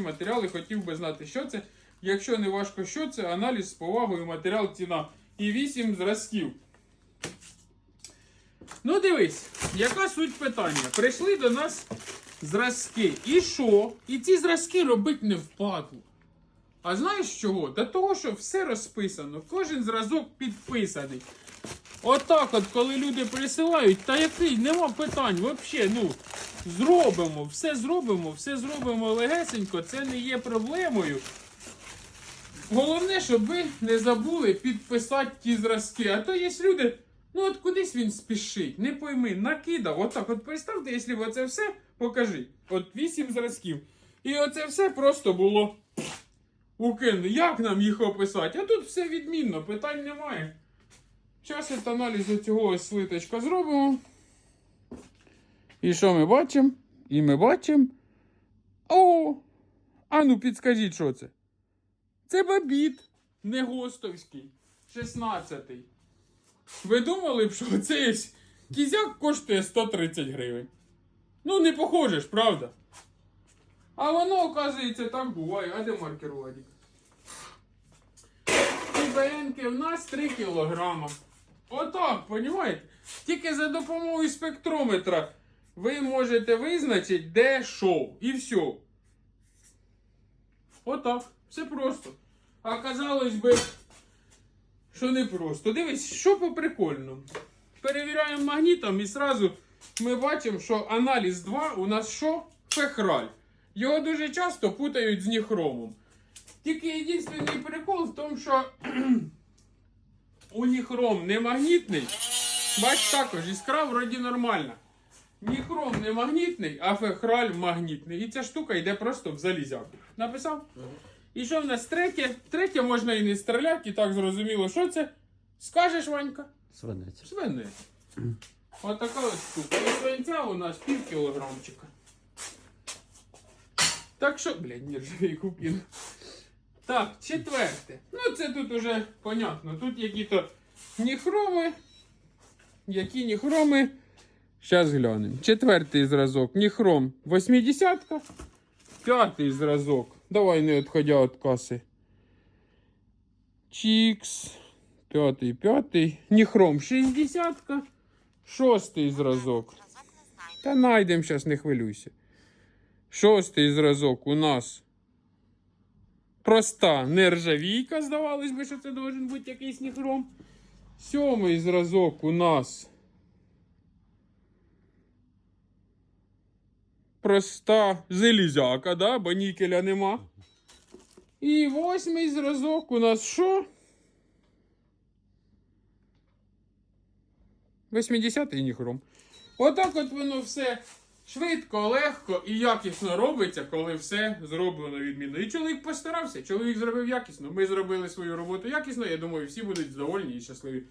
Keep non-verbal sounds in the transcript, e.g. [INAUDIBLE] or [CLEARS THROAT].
матеріали хотів би знати, що це. Якщо не важко, що це, аналіз з повагою, матеріал, ціна. І 8 зразків. Ну, дивись, яка суть питання? Прийшли до нас зразки. І що? І ці зразки робить не впадло. А знаєш чого? Та того, що все розписано, кожен зразок підписаний. Отак, от, коли люди присилають, та який нема питань, взагалі, ну, зробимо, все зробимо, все зробимо легесенько, це не є проблемою. Головне, щоб ви не забули підписати ті зразки. А то є люди, ну от кудись він спішить, не пойми, накидав. Отак, от представте, якщо б оце все покажи. От вісім зразків. І оце все просто було укинено. Як нам їх описати? А тут все відмінно, питань немає. От аналізу цього ось слиточка зробимо. І що ми бачимо? І ми бачимо. О! А ну підскажіть, що це? Це бабіт, не гостовський, 16-й. Ви думали б, що цей кізяк коштує 130 гривень? Ну, не похоже ж, правда? А воно, оказується, так буває. А де маркер Владик? БНки в нас 3 кілограма. Отак, понімаєте? Тільки за допомогою спектрометра ви можете визначити, де що. І все. Отак. Все просто. А казалось би, що не просто. Дивись, що по прикольному. Перевіряємо магнітом і зразу ми бачимо, що аналіз 2 у нас що? Фехраль. Його дуже часто путають з ніхромом. Тільки єдиний прикол в тому, що [CLEARS THROAT] у ніхром не магнітний. Бач, також іскра вроді нормальна. Ніхром не магнітний, а фехраль магнітний. І ця штука йде просто в залізяку. Написав? І що в нас третє? Третє можна і не стріляти, і так зрозуміло, що це? Скажеш, Ванька? Свинець. Свинець. Отака ось штука. І свинця у нас пів кілограмчика. Так що, блядь, нержавій купін. Так, четверте. Ну, це тут уже понятно. Тут які-то ніхроми. Які ніхроми. Зараз глянемо. Четвертий зразок. Ніхром 80 П'ятий зразок. Давай не відходя від каси. Чікс. П'ятий, п'ятий. Ніхром 60 Шостий зразок. Та найдемо зараз, не хвилюйся. Шостий зразок у нас. Проста нержавійка, здавалось би, що це должен бути якийсь ніхром. Сьомий зразок у нас. Проста железяка, да? бо нікеля нема. І восьмий зразок у нас що? 80-й ніхром. Отак от воно все швидко, легко і якісно робиться, коли все зроблено відмінно. І чоловік постарався, чоловік зробив якісно. Ми зробили свою роботу якісно. Я думаю, всі будуть задовольні і щасливі.